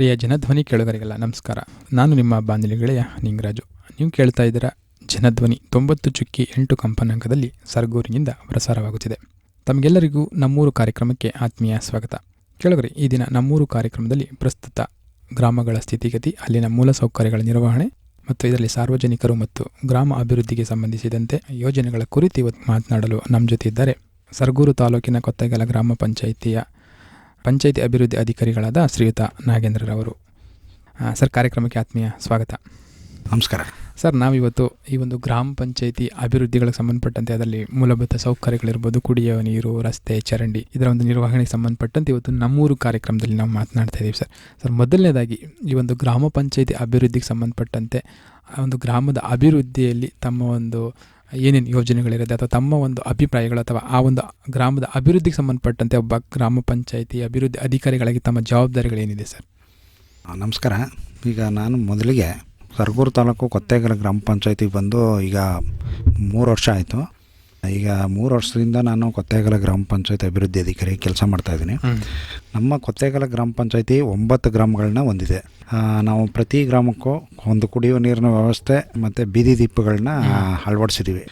ಪ್ರಿಯ ಜನಧ್ವನಿ ಕೇಳುಗರಿಗೆಲ್ಲ ನಮಸ್ಕಾರ. ನಾನು ನಿಮ್ಮ ಬಾಂಧಲಿ ಗೆಳೆಯ ನಿಂಗರಾಜು. ನೀವು ಕೇಳ್ತಾ ಇದ್ದೀರ ಜನಧ್ವನಿ ತೊಂಬತ್ತು ಚುಕ್ಕಿ ಎಂಟು ಕಂಪನಾಂಕದಲ್ಲಿ ಸರ್ಗೂರಿನಿಂದ ಪ್ರಸಾರವಾಗುತ್ತಿದೆ. ತಮಗೆಲ್ಲರಿಗೂ ನಮ್ಮೂರು ಕಾರ್ಯಕ್ರಮಕ್ಕೆ ಆತ್ಮೀಯ ಸ್ವಾಗತ. ಕೇಳುಗರಿ, ಈ ದಿನ ನಮ್ಮೂರು ಕಾರ್ಯಕ್ರಮದಲ್ಲಿ ಪ್ರಸ್ತುತ ಗ್ರಾಮಗಳ ಸ್ಥಿತಿಗತಿ, ಅಲ್ಲಿನ ಮೂಲಸೌಕರ್ಯಗಳ ನಿರ್ವಹಣೆ ಮತ್ತು ಇದರಲ್ಲಿ ಸಾರ್ವಜನಿಕರು ಮತ್ತು ಗ್ರಾಮ ಅಭಿವೃದ್ಧಿಗೆ ಸಂಬಂಧಿಸಿದಂತೆ ಯೋಜನೆಗಳ ಕುರಿತು ಇವತ್ತು ಮಾತನಾಡಲು ನಮ್ಮ ಜೊತೆ ಇದ್ದಾರೆ. ಸರ್ಗೂರು ತಾಲೂಕಿನ ಕೊತ್ತಗಲ ಗ್ರಾಮ ಪಂಚಾಯಿತಿಯ ಪಂಚಾಯಿತಿ ಅಭಿವೃದ್ಧಿ ಅಧಿಕಾರಿಗಳಾದ ಶ್ರೀಯುತ ನಾಗೇಂದ್ರರವರು. ಸರ್ ಕಾರ್ಯಕ್ರಮಕ್ಕೆ ಆತ್ಮೀಯ ಸ್ವಾಗತ. ನಮಸ್ಕಾರ. ಸರ್ ನಾವಿವತ್ತು ಈ ಒಂದು ಗ್ರಾಮ ಪಂಚಾಯಿತಿ ಅಭಿವೃದ್ಧಿಗಳಿಗೆ ಸಂಬಂಧಪಟ್ಟಂತೆ ಅದರಲ್ಲಿ ಮೂಲಭೂತ ಸೌಕರ್ಯಗಳಿರ್ಬೋದು ಕುಡಿಯುವ ನೀರು ರಸ್ತೆ ಚರಂಡಿ ಇದರ ಒಂದು ನಿರ್ವಹಣೆಗೆ ಸಂಬಂಧಪಟ್ಟಂತೆ ಇವತ್ತು ನಮ್ಮೂರು ಕಾರ್ಯಕ್ರಮದಲ್ಲಿ ನಾವು ಮಾತನಾಡ್ತಾ ಇದ್ದೀವಿ ಸರ್. ಸರ್ ಮೊದಲನೇದಾಗಿ ಈ ಒಂದು ಗ್ರಾಮ ಪಂಚಾಯಿತಿ ಅಭಿವೃದ್ಧಿಗೆ ಸಂಬಂಧಪಟ್ಟಂತೆ ಆ ಒಂದು ಗ್ರಾಮದ ಅಭಿವೃದ್ಧಿಯಲ್ಲಿ ತಮ್ಮ ಒಂದು ಏನೇನು ಯೋಜನೆಗಳಿರುತ್ತೆ ಅಥವಾ ತಮ್ಮ ಒಂದು ಅಭಿಪ್ರಾಯಗಳು ಅಥವಾ ಆ ಒಂದು ಗ್ರಾಮದ ಅಭಿವೃದ್ಧಿಗೆ ಸಂಬಂಧಪಟ್ಟಂತೆ ಒಬ್ಬ ಗ್ರಾಮ ಪಂಚಾಯಿತಿ ಅಭಿವೃದ್ಧಿ ಅಧಿಕಾರಿಗಳಾಗಿ ತಮ್ಮ ಜವಾಬ್ದಾರಿಗಳೇನಿದೆ ಸರ್? ನಮಸ್ಕಾರ. ಈಗ ನಾನು ಮೊದಲಿಗೆ ಸರ್ಗೂರು ತಾಲೂಕು ಕೊತ್ತೇಗಲ ಗ್ರಾಮ ಪಂಚಾಯತಿಗೆ ಬಂದು ಈಗ ಮೂರು ವರ್ಷ ಆಯಿತು. ಈಗ ಮೂರು ವರ್ಷದಿಂದ ನಾನು ಕೊತ್ತೇಗಲ ಗ್ರಾಮ ಪಂಚಾಯತ್ ಅಭಿವೃದ್ಧಿ ಅಧಿಕಾರಿ ಕೆಲಸ ಮಾಡ್ತಾ ಇದ್ದೀನಿ. ನಮ್ಮ ಕೊತ್ತೇಗಲ ಗ್ರಾಮ ಪಂಚಾಯತಿ ಒಂಬತ್ತು ಗ್ರಾಮಗಳನ್ನ ಹೊಂದಿದೆ. ನಾವು ಪ್ರತಿ ಗ್ರಾಮಕ್ಕೂ ಒಂದು ಕುಡಿಯುವ ನೀರಿನ ವ್ಯವಸ್ಥೆ ಮತ್ತು ಬೀದಿ ದೀಪಗಳನ್ನ ಅಳವಡಿಸಿದ್ದೀವಿ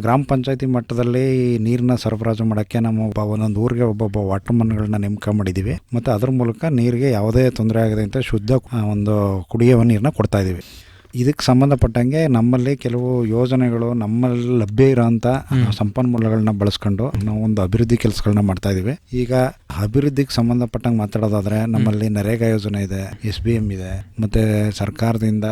ಗ್ರಾಮ ಪಂಚಾಯತಿ ಮಟ್ಟದಲ್ಲಿ ನೀರನ್ನ ಸರಬರಾಜು ಮಾಡೋಕ್ಕೆ ನಮ್ಮ ಒಬ್ಬ ಒಂದೊಂದು ಊರಿಗೆ ಒಬ್ಬೊಬ್ಬ ವಾಟರ್ಮನ್ಗಳನ್ನ ನೇಮಕ ಮಾಡಿದ್ದೀವಿ ಮತ್ತು ಅದ್ರ ಮೂಲಕ ನೀರಿಗೆ ಯಾವುದೇ ತೊಂದರೆ ಆಗದಂತೆ ಅಂತ ಶುದ್ಧ ಒಂದು ಕುಡಿಯುವ ನೀರನ್ನ ಕೊಡ್ತಾ ಇದ್ದೀವಿ ಇದಕ್ಕೆ ಸಂಬಂಧಪಟ್ಟಂಗೆ ನಮ್ಮಲ್ಲಿ ಕೆಲವು ಯೋಜನೆಗಳು ನಮ್ಮಲ್ಲಿ ಲಭ್ಯ ಇರೋಂಥ ಸಂಪನ್ಮೂಲಗಳನ್ನ ಬಳಸ್ಕೊಂಡು ನಾವು ಒಂದು ಅಭಿವೃದ್ಧಿ ಕೆಲಸಗಳನ್ನ ಮಾಡ್ತಾ ಇದೀವಿ. ಈಗ ಅಭಿವೃದ್ಧಿಗೆ ಸಂಬಂಧಪಟ್ಟಂಗೆ ಮಾತಾಡೋದಾದ್ರೆ ನಮ್ಮಲ್ಲಿ ನರೇಗಾ ಯೋಜನೆ ಇದೆ ಎಸ್ ಬಿ ಎಂ ಇದೆ ಮತ್ತೆ ಸರ್ಕಾರದಿಂದ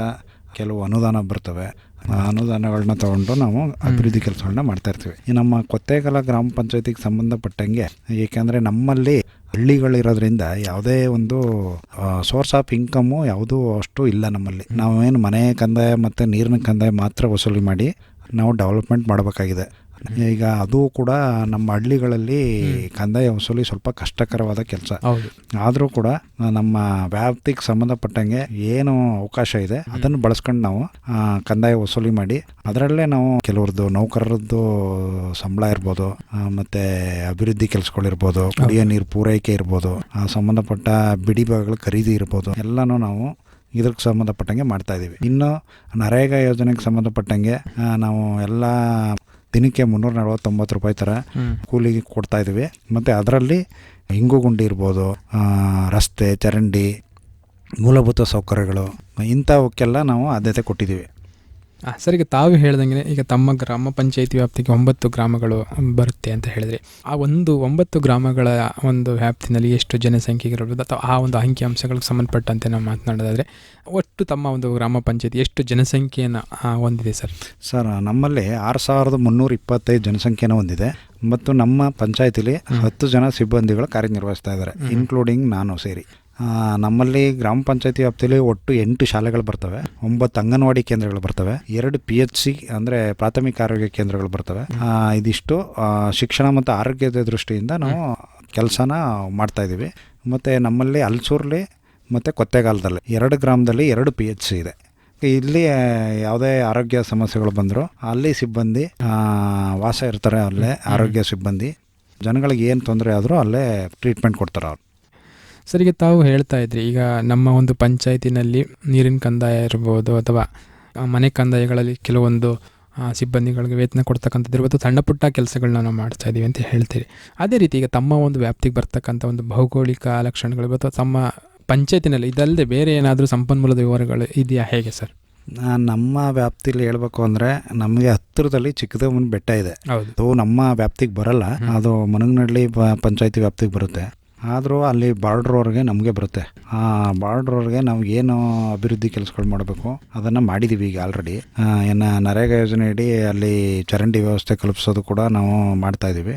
ಕೆಲವು ಅನುದಾನ ಬರ್ತವೆ. ಆ ಅನುದಾನಗಳನ್ನ ತಗೊಂಡು ನಾವು ಅಭಿವೃದ್ಧಿ ಕೆಲಸಗಳನ್ನ ಮಾಡ್ತಾ ಇರ್ತೀವಿ. ಈ ನಮ್ಮ ಕೊತ್ತೇಗಲ ಗ್ರಾಮ ಪಂಚಾಯತಿಗೆ ಸಂಬಂಧಪಟ್ಟಂಗೆ ಏಕೆಂದರೆ ನಮ್ಮಲ್ಲಿ ಹಳ್ಳಿಗಳಿರೋದ್ರಿಂದ ಯಾವುದೇ ಒಂದು ಸೋರ್ಸ್ ಆಫ್ ಇನ್ಕಮ್ಮು ಯಾವುದೂ ಅಷ್ಟು ಇಲ್ಲ ನಮ್ಮಲ್ಲಿ. ನಾವೇನು ಮನೆ ಕಂದಾಯ ಮತ್ತು ನೀರಿನ ಕಂದಾಯ ಮಾತ್ರ ವಸೂಲಿ ಮಾಡಿ ನಾವು ಡೆವಲಪ್ಮೆಂಟ್ ಮಾಡಬೇಕಾಗಿದೆ. ಈಗ ಅದು ಕೂಡ ನಮ್ಮ ಹಳ್ಳಿಗಳಲ್ಲಿ ಕಂದಾಯ ವಸೂಲಿ ಸ್ವಲ್ಪ ಕಷ್ಟಕರವಾದ ಕೆಲಸ. ಆದರೂ ಕೂಡ ನಮ್ಮ ವ್ಯಾಪ್ತಿಗೆ ಸಂಬಂಧಪಟ್ಟಂಗೆ ಏನು ಅವಕಾಶ ಇದೆ. ಅದನ್ನು ಬಳಸ್ಕೊಂಡು ನಾವು ಕಂದಾಯ ವಸೂಲಿ ಮಾಡಿ. ಅದರಲ್ಲೇ ನಾವು ಕೆಲವ್ರದ್ದು ನೌಕರರದ್ದು ಸಂಬಳ ಇರ್ಬೋದು ಮತ್ತೆ ಅಭಿವೃದ್ಧಿ ಕೆಲಸಗಳಿರ್ಬೋದು ಕುಡಿಯೋ ನೀರು ಪೂರೈಕೆ ಇರ್ಬೋದು ಆ, ಸಂಬಂಧಪಟ್ಟ ಬಿಡಿ ಭಾಗಗಳ ಖರೀದಿ ಇರ್ಬೋದು ಎಲ್ಲನೂ ನಾವು ಇದಕ್ಕೆ ಸಂಬಂಧಪಟ್ಟಂಗೆ ಮಾಡ್ತಾ ಇದ್ದೀವಿ ಇನ್ನು ನರೇಗಾ ಯೋಜನೆಗೆ ಸಂಬಂಧಪಟ್ಟಂಗೆ ನಾವು ಎಲ್ಲ ದಿನಕ್ಕೆ ಮುನ್ನೂರ ನಲವತ್ತೊಂಬತ್ತು ರೂಪಾಯಿ ಥರ ಕೂಲಿಗೆ ಕೊಡ್ತಾ ಇದ್ದೀವಿ ಮತ್ತು ಅದರಲ್ಲಿ ಇಂಗು ಗುಂಡಿ ಇರ್ಬೋದು ರಸ್ತೆ ಚರಂಡಿ ಮೂಲಭೂತ ಸೌಕರ್ಯಗಳು ಇಂಥವಕ್ಕೆಲ್ಲ ನಾವು ಆದ್ಯತೆ ಕೊಟ್ಟಿದ್ದೀವಿ. ಸರ್ ಈಗ ತಾವು ಹೇಳ್ದಂಗೆ ಈಗ ತಮ್ಮ ಗ್ರಾಮ ಪಂಚಾಯಿತಿ ವ್ಯಾಪ್ತಿಗೆ ಒಂಬತ್ತು ಗ್ರಾಮಗಳು ಬರುತ್ತೆ ಅಂತ ಹೇಳಿದ್ರಿ. ಆ ಒಂದು ಒಂಬತ್ತು ಗ್ರಾಮಗಳ ಒಂದು ವ್ಯಾಪ್ತಿನಲ್ಲಿ ಎಷ್ಟು ಜನಸಂಖ್ಯೆಗಿರ್ಬೋದು ಅಥವಾ ಆ ಒಂದು ಅಂಕಿಅಂಶಗಳಿಗೆ ಸಂಬಂಧಪಟ್ಟಂತೆ ನಾವು ಮಾತನಾಡೋದಾದರೆ ಒಟ್ಟು ತಮ್ಮ ಒಂದು ಗ್ರಾಮ ಪಂಚಾಯತಿ ಎಷ್ಟು ಜನಸಂಖ್ಯೆಯನ್ನು ಹೊಂದಿದೆ ಸರ್? ಸರ್ ನಮ್ಮಲ್ಲಿ ಆರು ಸಾವಿರದ ಮುನ್ನೂರ ಇಪ್ಪತ್ತೈದು ಜನಸಂಖ್ಯೆನ ಹೊಂದಿದೆ. ಮತ್ತು ನಮ್ಮ ಪಂಚಾಯತಿಲಿ ಹತ್ತು ಜನ ಸಿಬ್ಬಂದಿಗಳು ಕಾರ್ಯನಿರ್ವಹಿಸ್ತಾ ಇದ್ದಾರೆ ಇನ್ಕ್ಲೂಡಿಂಗ್ ನಾನು ಸೇರಿ. ನಮ್ಮಲ್ಲಿ ಗ್ರಾಮ ಪಂಚಾಯತಿ ವ್ಯಾಪ್ತಿಯಲ್ಲಿ ಒಟ್ಟು ಎಂಟು ಶಾಲೆಗಳು ಬರ್ತವೆ ಒಂಬತ್ತು ಅಂಗನವಾಡಿ ಕೇಂದ್ರಗಳು ಬರ್ತವೆ ಎರಡು ಪಿ ಎಚ್ ಸಿ ಅಂದರೆ ಪ್ರಾಥಮಿಕ ಆರೋಗ್ಯ ಕೇಂದ್ರಗಳು ಬರ್ತವೆ. ಇದಿಷ್ಟು ಶಿಕ್ಷಣ ಮತ್ತು ಆರೋಗ್ಯದ ದೃಷ್ಟಿಯಿಂದ ನಾವು ಕೆಲಸನ ಮಾಡ್ತಾ ಇದ್ದೀವಿ. ಮತ್ತು ನಮ್ಮಲ್ಲಿ ಅಲ್ಸೂರ್ಲಿ ಮತ್ತು ಕೊತ್ತೆಗಾಲದಲ್ಲಿ ಎರಡು ಗ್ರಾಮದಲ್ಲಿ ಎರಡು ಪಿ ಎಚ್ ಸಿ ಇದೆ. ಇಲ್ಲಿ ಯಾವುದೇ ಆರೋಗ್ಯ ಸಮಸ್ಯೆಗಳು ಬಂದರೂ ಅಲ್ಲಿ ಸಿಬ್ಬಂದಿ ವಾಸ ಇರ್ತಾರೆ ಅಲ್ಲೇ ಆರೋಗ್ಯ ಸಿಬ್ಬಂದಿ. ಜನಗಳಿಗೆ ಏನು ತೊಂದರೆ ಆದರೂ ಅಲ್ಲೇ ಟ್ರೀಟ್ಮೆಂಟ್ ಕೊಡ್ತಾರೆ ಅವ್ರು. ಸರ್ ಈಗ ತಾವು ಹೇಳ್ತಾ ಇದ್ರಿ ಈಗ ನಮ್ಮ ಒಂದು ಪಂಚಾಯತಿನಲ್ಲಿ ನೀರಿನ ಕಂದಾಯ ಇರ್ಬೋದು ಅಥವಾ ಮನೆ ಕಂದಾಯಗಳಲ್ಲಿ ಕೆಲವೊಂದು ಸಿಬ್ಬಂದಿಗಳಿಗೆ ವೇತನ ಕೊಡ್ತಕ್ಕಂಥದ್ದು ಇರ್ಬೋದು ಸಣ್ಣ ಪುಟ್ಟ ಕೆಲಸಗಳನ್ನ ನಾವು ಮಾಡ್ತಾ ಇದ್ದೀವಿ ಅಂತ ಹೇಳ್ತೀರಿ. ಅದೇ ರೀತಿ ಈಗ ತಮ್ಮ ಒಂದು ವ್ಯಾಪ್ತಿಗೆ ಬರ್ತಕ್ಕಂಥ ಒಂದು ಭೌಗೋಳಿಕ ಲಕ್ಷಣಗಳು ಅಥವಾ ತಮ್ಮ ಪಂಚಾಯತಿನಲ್ಲಿ ಇದಲ್ಲದೆ ಬೇರೆ ಏನಾದರೂ ಸಂಪನ್ಮೂಲದ ವಿವರಗಳು ಇದೆಯಾ ಹೇಗೆ ಸರ್? ನಮ್ಮ ವ್ಯಾಪ್ತಿಲಿ ಹೇಳ್ಬೇಕು ಅಂದರೆ ನಮಗೆ ಹತ್ತಿರದಲ್ಲಿ ಚಿಕ್ಕದೇವನ ಬೆಟ್ಟ ಇದೆ. ಅದು ನಮ್ಮ ವ್ಯಾಪ್ತಿಗೆ ಬರಲ್ಲ. ಅದು ಮನಗನಹಳ್ಳಿ ಪಂಚಾಯತಿ ವ್ಯಾಪ್ತಿಗೆ ಬರುತ್ತೆ. ಆದರೂ ಅಲ್ಲಿ ಬಾರ್ಡ್ರವ್ರಿಗೆ ನಮಗೆ ಬರುತ್ತೆ. ಆ ಬಾರ್ಡ್ರವ್ರಿಗೆ ನಾವು ಏನು ಅಭಿವೃದ್ಧಿ ಕೆಲಸಗಳು ಮಾಡಬೇಕು ಅದನ್ನು ಮಾಡಿದ್ದೀವಿ ಈಗ ಆಲ್ರೆಡಿ ಇನ್ನು ನರೇಗಾ ಯೋಜನೆ ಅಡಿ ಅಲ್ಲಿ ಚರಂಡಿ ವ್ಯವಸ್ಥೆ ಕಲ್ಪಿಸೋದು ಕೂಡ ನಾವು ಮಾಡ್ತಾ ಇದ್ದೀವಿ.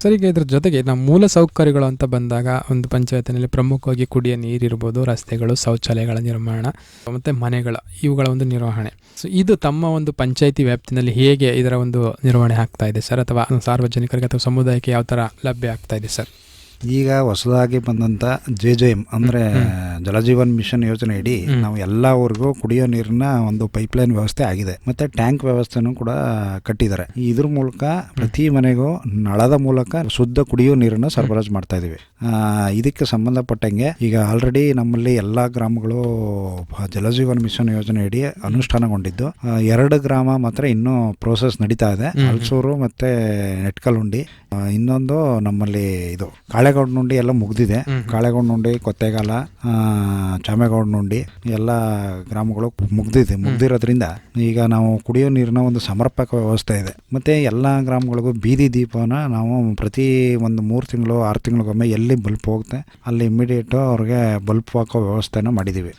ಸರ್ ಈಗ ಇದ್ರ ಜೊತೆಗೆ ನಮ್ಮ ಮೂಲ ಸೌಕರ್ಯಗಳು ಅಂತ ಬಂದಾಗ ಒಂದು ಪಂಚಾಯತಿನಲ್ಲಿ ಪ್ರಮುಖವಾಗಿ ಕುಡಿಯ ನೀರಿರ್ಬೋದು ರಸ್ತೆಗಳು, ಶೌಚಾಲಯಗಳ ನಿರ್ಮಾಣ, ಮತ್ತು ಮನೆಗಳ ಇವುಗಳ ಒಂದು ನಿರ್ವಹಣೆ. ಸೊ ಇದು ತಮ್ಮ ಒಂದು ಪಂಚಾಯತಿ ವ್ಯಾಪ್ತಿನಲ್ಲಿ ಹೇಗೆ ಇದರ ಒಂದು ನಿರ್ವಹಣೆ ಆಗ್ತಾ ಇದೆ ಸರ್? ಅಥವಾ ಸಾರ್ವಜನಿಕರಿಗೆ ಅಥವಾ ಸಮುದಾಯಕ್ಕೆ ಯಾವ ಥರ ಲಭ್ಯ ಆಗ್ತಾ ಇದೆ ಸರ್? ಈಗ ಹೊಸದಾಗಿ ಬಂದಂಥ ಜೆ ಜೆ ಎಂ ಅಂದರೆ ಜಲಜೀವನ್ ಮಿಷನ್ ಯೋಜನೆ ಇಡಿ ನಾವು ಎಲ್ಲ ಊರಿಗೂ ಕುಡಿಯೋ ನೀರಿನ ಒಂದು ಪೈಪ್ಲೈನ್ ವ್ಯವಸ್ಥೆ ಆಗಿದೆ. ಮತ್ತು ಟ್ಯಾಂಕ್ ವ್ಯವಸ್ಥೆನೂ ಕೂಡ ಕಟ್ಟಿದ್ದಾರೆ. ಇದ್ರ ಮೂಲಕ ಪ್ರತಿ ಮನೆಗೂ ನಳದ ಮೂಲಕ ಶುದ್ಧ ಕುಡಿಯೋ ನೀರನ್ನು ಸರಬರಾಜು ಮಾಡ್ತಾ ಇದ್ದೀವಿ. ಇದಕ್ಕೆ ಸಂಬಂಧಪಟ್ಟಂಗೆ ಈಗ ಆಲ್ರೆಡಿ ನಮ್ಮಲ್ಲಿ ಎಲ್ಲ ಗ್ರಾಮಗಳು ಜಲಜೀವನ್ ಮಿಷನ್ ಯೋಜನೆ ಅಡಿ ಅನುಷ್ಠಾನಗೊಂಡಿದ್ದು ಎರಡು ಗ್ರಾಮ ಮಾತ್ರ ಇನ್ನೂ ಪ್ರೋಸೆಸ್ ನಡೀತಾ ಇದೆ. ಹಲಸೂರು ಮತ್ತೆ ಆ, ಇನ್ನೊಂದು ನಮ್ಮಲ್ಲಿ ಇದು ಕಾಳೆಗೌಡನುಂಡಿ ಎಲ್ಲ ಮುಗ್ದಿದೆ. ಕಾಳೆಗೌಡ್ ಕಾಳೆಗೌಡನುಂಡಿ ಕೊತ್ತೆಗಾಲ ಚಾಮೇಗೌಡನುಂಡಿ ಎಲ್ಲ ಗ್ರಾಮಗಳು ಮುಗ್ದಿದೆ ಮುಗ್ದಿರೋದ್ರಿಂದ ಈಗ ನಾವು ಕುಡಿಯೋ ನೀರಿನ ಒಂದು ಸಮರ್ಪಕ ವ್ಯವಸ್ಥೆ ಇದೆ. ಮತ್ತೆ ಎಲ್ಲ ಗ್ರಾಮಗಳಿಗೂ ಬೀದಿ ದೀಪನ ನಾವು ಪ್ರತಿ ಒಂದು ಮೂರು ತಿಂಗಳು ಆರು ತಿಂಗಳಿಗೊಮ್ಮೆ ಎಲ್ಲಿ ಬಲ್ಪ್ ಹೋಗುತ್ತೆ. ಅಲ್ಲಿ ಇಮ್ಮಿಡಿಯೇಟು ಅವ್ರಿಗೆ ಬಲ್ಪ್ ಹಾಕೋ ವ್ಯವಸ್ಥೆನ ಮಾಡಿದ್ದೀವಿ.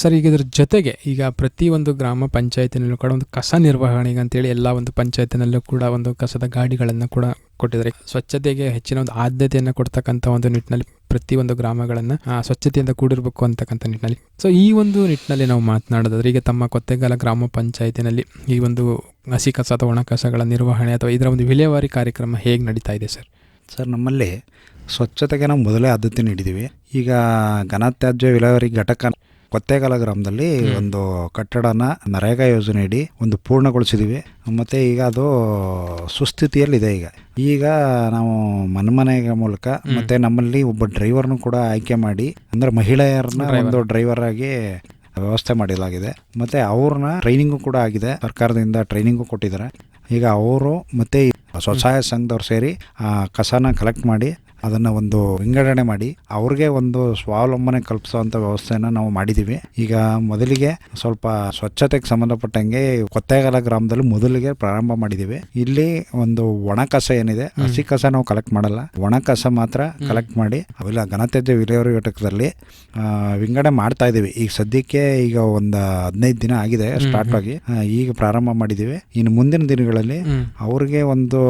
ಸರ್, ಈಗ ಇದ್ರ ಜೊತೆಗೆ ಈಗ ಪ್ರತಿ ಒಂದು ಗ್ರಾಮ ಪಂಚಾಯತಿನಲ್ಲೂ ಕೂಡ ಒಂದು ಕಸ ನಿರ್ವಹಣೆಗೆ ಅಂತೇಳಿ ಎಲ್ಲ ಒಂದು ಪಂಚಾಯತಿನಲ್ಲೂ ಕೂಡ ಒಂದು ಕಸದ ಗಾಡಿಗಳನ್ನು ಕೂಡ ಕೊಟ್ಟಿದ್ದಾರೆ. ಸ್ವಚ್ಛತೆಗೆ ಹೆಚ್ಚಿನ ಒಂದು ಆದ್ಯತೆಯನ್ನು ಕೊಡ್ತಕ್ಕಂಥ ಒಂದು ನಿಟ್ಟಿನಲ್ಲಿ ಪ್ರತಿ ಒಂದು ಗ್ರಾಮಗಳನ್ನು ಸ್ವಚ್ಛತೆಯಿಂದ ಕೂಡಿರಬೇಕು ಅಂತಕ್ಕಂಥ ನಿಟ್ಟಿನಲ್ಲಿ. ಸೊ ಈ ಒಂದು ನಿಟ್ಟಿನಲ್ಲಿ ನಾವು ಮಾತನಾಡೋದಾದ್ರೆ, ಈಗ ತಮ್ಮ ಕೊತ್ತೆಗಾಲ ಗ್ರಾಮ ಪಂಚಾಯತಿನಲ್ಲಿ ಈ ಒಂದು ಹಸಿ ಕಸ ಅಥವಾ ಒಣ ಕಸಗಳ ನಿರ್ವಹಣೆ ಅಥವಾ ಇದರ ಒಂದು ವಿಲೇವಾರಿ ಕಾರ್ಯಕ್ರಮ ಹೇಗೆ ನಡೀತಾ ಇದೆ ಸರ್? ಸರ್ ನಮ್ಮಲ್ಲಿ ಸ್ವಚ್ಛತೆಗೆ ನಾವು ಮೊದಲೇ ಆದ್ಯತೆ ನೀಡಿದ್ದೀವಿ ಈಗ ಘನತ್ಯಾಜ್ಯ ವಿಲೇವಾರಿ ಘಟಕ ಕೊತ್ತೇಗಾಲ ಗ್ರಾಮದಲ್ಲಿ ಒಂದು ಕಟ್ಟಡನ ನರೇಗಾ ಯೋಜನೆಯಡಿ ಒಂದು ಪೂರ್ಣಗೊಳಿಸಿದ್ದೀವಿ ಮತ್ತು ಈಗ ಅದು ಸುಸ್ಥಿತಿಯಲ್ಲಿದೆ ಈಗ. ಈಗ ನಾವು ಮನೆಮನೆಯ ಮೂಲಕ ಮತ್ತು ನಮ್ಮಲ್ಲಿ ಒಬ್ಬ ಡ್ರೈವರ್ನು ಕೂಡ ಆಯ್ಕೆ ಮಾಡಿ ಅಂದರೆ ಮಹಿಳೆಯರನ್ನ ಒಂದು ಡ್ರೈವರ್ ಆಗಿ ವ್ಯವಸ್ಥೆ ಮಾಡಲಾಗಿದೆ. ಮತ್ತು ಅವ್ರನ್ನ ಟ್ರೈನಿಂಗು ಕೂಡ ಆಗಿದೆ. ಸರ್ಕಾರದಿಂದ ಟ್ರೈನಿಂಗು ಕೊಟ್ಟಿದ್ದಾರೆ. ಈಗ ಅವರು ಮತ್ತು ಸ್ವಸಹಾಯ ಸಂಘದವ್ರು ಸೇರಿ ಆ ಕಸನ ಕಲೆಕ್ಟ್ ಮಾಡಿ ಅದನ್ನು ಒಂದು ವಿಂಗಡಣೆ ಮಾಡಿ ಅವ್ರಿಗೆ ಒಂದು ಸ್ವಾವಲಂಬನೆ ಕಲ್ಪಿಸುವಂತ ವ್ಯವಸ್ಥೆಯನ್ನು ನಾವು ಮಾಡಿದ್ದೀವಿ ಈಗ ಮೊದಲಿಗೆ ಸ್ವಲ್ಪ ಸ್ವಚ್ಛತೆಗೆ ಸಂಬಂಧಪಟ್ಟಂಗೆ ಕೊತ್ತೆಗಾಲ ಗ್ರಾಮದಲ್ಲಿ ಮೊದಲಿಗೆ ಪ್ರಾರಂಭ ಮಾಡಿದ್ದೀವಿ ಇಲ್ಲಿ ಒಂದು ಒಣ ಕಸ ಏನಿದೆ ಹಸಿ ಕಸ ನಾವು ಕಲೆಕ್ಟ್ ಮಾಡಲ್ಲ. ಒಣ ಕಸ ಮಾತ್ರ ಕಲೆಕ್ಟ್ ಮಾಡಿ ಅವೆಲ್ಲ ಘನತ್ಯಾಜ್ಯ ವಿಲೇವಾರಿ ಘಟಕದಲ್ಲಿ ವಿಂಗಡಣೆ ಮಾಡ್ತಾ ಇದ್ದೀವಿ ಈಗ ಸದ್ಯಕ್ಕೆ ಈಗ ಒಂದು ಹದಿನೈದು ದಿನ ಆಗಿದೆ ಸ್ಟಾರ್ಟ್ ಆಗಿ. ಈಗ ಪ್ರಾರಂಭ ಮಾಡಿದ್ದೀವಿ ಇನ್ನು ಮುಂದಿನ ದಿನಗಳಲ್ಲಿ. ಅವ್ರಿಗೆ ಒಂದು